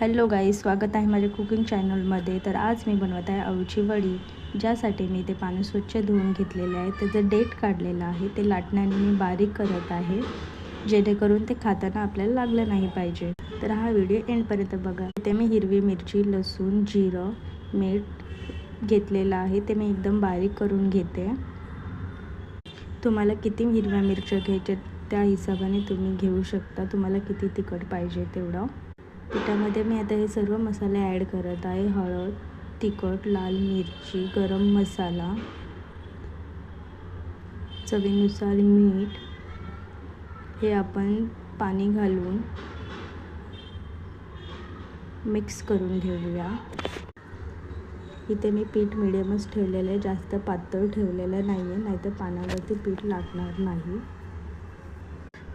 Hello गाई स्वागत आहे माझ्या कुकिंग चॅनलमध्ये. तर आज मी बनवत आहे अळूची वडी ज्यासाठी मी ते पाणी स्वच्छ धुवून घेतलेले आहे. त्याचं डेट काढलेलं आहे. ते लाटण्याने मी बारीक करत आहे जेणेकरून ते खाताना आपल्याला लागलं नाही पाहिजे. तर हा व्हिडिओ एंडपर्यंत बघा. ते मी हिरवी मिरची लसूण जिरं मीठ घेतलेलं आहे. ते मी एकदम बारीक करून घेते. तुम्हाला किती हिरव्या मिरच्या घ्यायच्या त्या हिशोबाने तुम्ही घेऊ शकता. तुम्हाला किती तिखट पाहिजे तेवढं. पिठामध्ये मी आता हे सर्व मसाले ॲड करत आहे. हळद तिखट लाल मिरची गरम मसाला चवीनुसार मीठ हे आपण पाणी घालून मिक्स करून घेऊया. इथे मी पीठ मिडियमच ठेवलेलं आहे. जास्त पातळ ठेवलेलं नाही आहे नाहीतर पाण्यावरती पीठ लागणार नाही.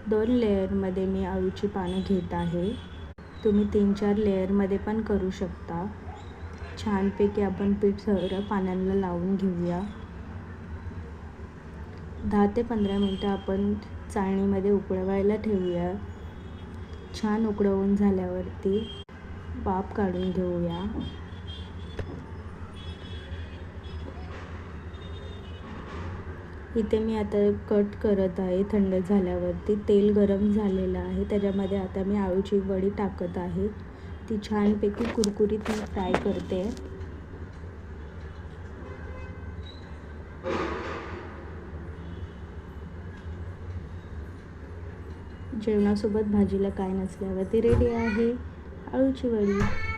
दोन लेअरमध्ये मी अळूची पानं घेत आहे. तुम्ही तीन चार लेअरमध्ये पण करू शकता. छानपैकी आपण पीठ सगळं पाण्याला लावून घेऊया. दहा ते पंधरा मिनटं आपण चाळणीमध्ये उकळवायला ठेवूया. छान उकळवून झाल्यावरती वाफ काढून घेऊया. इथे मी आता कट करत आहे थंड झाल्यावरती. तेल गरम झालेलं आहे. त्याच्यामध्ये आता मी आळूची वडी टाकत आहे. ती छानपैकी कुरकुरीत मी फ्राय करते. जेवणासोबत भाजीला काय नसल्यावरती रेडी आहे आळूची वडी.